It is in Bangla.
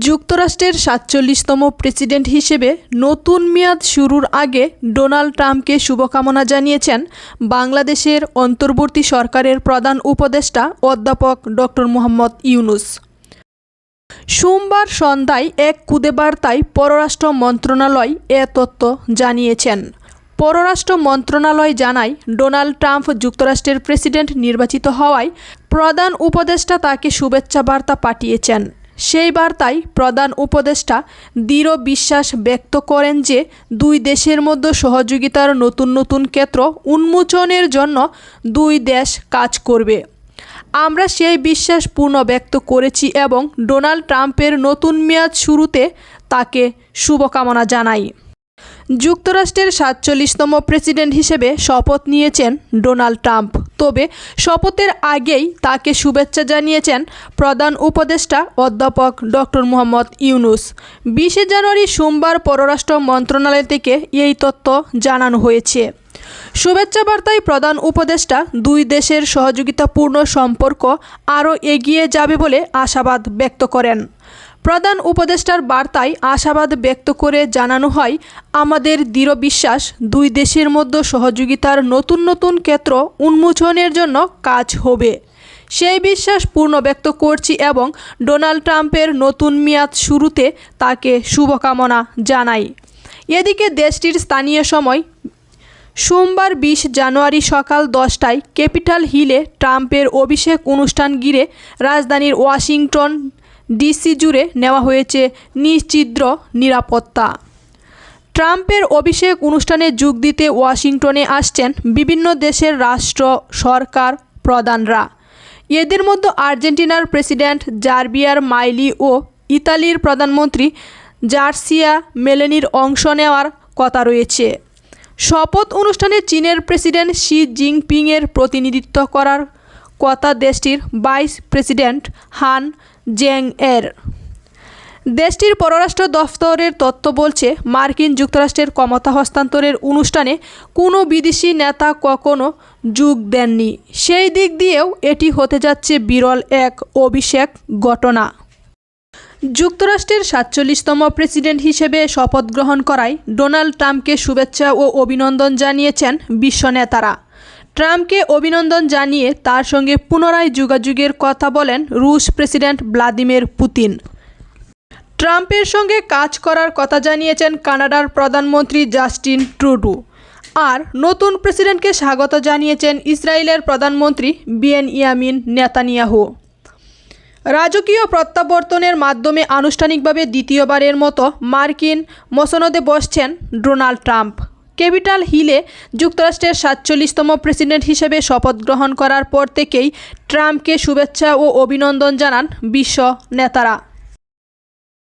যুক্তরাষ্ট্রের সাতচল্লিশতম প্রেসিডেন্ট হিসেবে নতুন মেয়াদ শুরুর আগে ডোনাল্ড ট্রাম্পকে শুভকামনা জানিয়েছেন বাংলাদেশের অন্তর্বর্তী সরকারের প্রধান উপদেষ্টা অধ্যাপক ডক্টর মোহাম্মদ ইউনুস। সোমবার সন্ধ্যায় এক খুদে বার্তায় পররাষ্ট্র মন্ত্রণালয় এ তথ্য জানিয়েছেন। পররাষ্ট্র মন্ত্রণালয় জানায়, ডোনাল্ড ট্রাম্প যুক্তরাষ্ট্রের প্রেসিডেন্ট নির্বাচিত হওয়ায় প্রধান উপদেষ্টা তাকে শুভেচ্ছা বার্তা পাঠিয়েছেন। সেই বার্তায় প্রধান উপদেষ্টা দৃঢ় বিশ্বাস ব্যক্ত করেন যে দুই দেশের মধ্যে সহযোগিতার নতুন নতুন ক্ষেত্র উন্মোচনের জন্য দুই দেশ কাজ করবে। আমরা সেই বিশ্বাস পূর্ণ ব্যক্ত করেছি এবং ডোনাল্ড ট্রাম্পের নতুন মেয়াদ শুরুতে তাকে শুভকামনা জানাই। যুক্তরাষ্ট্রের সাতচল্লিশতম প্রেসিডেন্ট হিসেবে শপথ নিয়েছেন ডোনাল্ড ট্রাম্প। তবে শপথের আগেই তাকে শুভেচ্ছা জানিয়েছেন প্রধান উপদেষ্টা অধ্যাপক ডক্টর মোহাম্মদ ইউনুস। বিশে জানুয়ারি সোমবার পররাষ্ট্র মন্ত্রণালয় থেকে এই তথ্য জানানো হয়েছে। শুভেচ্ছা বার্তায় প্রধান উপদেষ্টা, দুই দেশের সহযোগিতাপূর্ণ সম্পর্ক আরও এগিয়ে যাবে বলে আশাবাদ ব্যক্ত করেন। প্রধান উপদেষ্টার বার্তায় আশাবাদ ব্যক্ত করে জানানো হয়, আমাদের দৃঢ় বিশ্বাস, দুই দেশের মধ্যে সহযোগিতার নতুন নতুন ক্ষেত্র উন্মোচনের জন্য কাজ হবে। সেই বিশ্বাস পূর্ণ ব্যক্ত করছি এবং ডোনাল্ড ট্রাম্পের নতুন মেয়াদ শুরুতে তাকে শুভকামনা জানাই। এদিকে দেশটির স্থানীয় সময় সোমবার বিশ জানুয়ারি সকাল দশটায় ক্যাপিটাল হিলে ট্রাম্পের অভিষেক অনুষ্ঠান ঘিরে রাজধানীর ওয়াশিংটন ডিসি জুড়ে নেওয়া হয়েছে নিশ্চিদ্র নিরাপত্তা। ট্রাম্পের অভিষেক অনুষ্ঠানে যোগ দিতে ওয়াশিংটনে আসছেন বিভিন্ন দেশের রাষ্ট্র সরকার প্রধানরা। এদের মধ্যে আর্জেন্টিনার প্রেসিডেন্ট জার্বিয়ার মাইলি ও ইতালির প্রধানমন্ত্রী জার্সিয়া মেলেনির অংশ নেওয়ার কথা রয়েছে। শপথ অনুষ্ঠানে চীনের প্রেসিডেন্ট শি জিনপিংয়ের প্রতিনিধিত্ব করার কথা দেশটির ভাইস প্রেসিডেন্ট হান জেং এর। দেশটির পররাষ্ট্র দফতরের তথ্য বলছে, মার্কিন যুক্তরাষ্ট্রের ক্ষমতা হস্তান্তরের অনুষ্ঠানে কোনো বিদেশি নেতা কখনো যোগ দেননি। সেই দিক দিয়েও এটি হতে যাচ্ছে বিরল এক অভিষেক ঘটনা। যুক্তরাষ্ট্রের সাতচল্লিশতম প্রেসিডেন্ট হিসেবে শপথ গ্রহণ করায় ডোনাল্ড ট্রাম্পকে শুভেচ্ছা ও অভিনন্দন জানিয়েছেন বিশ্ব নেতারা। ট্রাম্পকে অভিনন্দন জানিয়ে তার সঙ্গে পুনরায় যোগাযোগের কথা বলেন রুশ প্রেসিডেন্ট ভ্লাদিমির পুতিন। ট্রাম্পের সঙ্গে কাজ করার কথা জানিয়েছেন কানাডার প্রধানমন্ত্রী জাস্টিন ট্রুডু। আর নতুন প্রেসিডেন্টকে স্বাগত জানিয়েছেন ইসরায়েলের প্রধানমন্ত্রী বিএন ইয়ামিন নেতানিয়াহু। রাজকীয় প্রত্যাবর্তনের মাধ্যমে আনুষ্ঠানিকভাবে দ্বিতীয়বারের মতো মার্কিন মসনদে বসছেন ডোনাল্ড ট্রাম্প। ক্যাপিটাল হিলে যুক্তরাষ্ট্রের সাতচল্লিশতম প্রেসিডেন্ট হিসেবে শপথ গ্রহণ করার পর থেকেই ট্রাম্পকে শুভেচ্ছা ও অভিনন্দন জানান বিশ্ব নেতারা।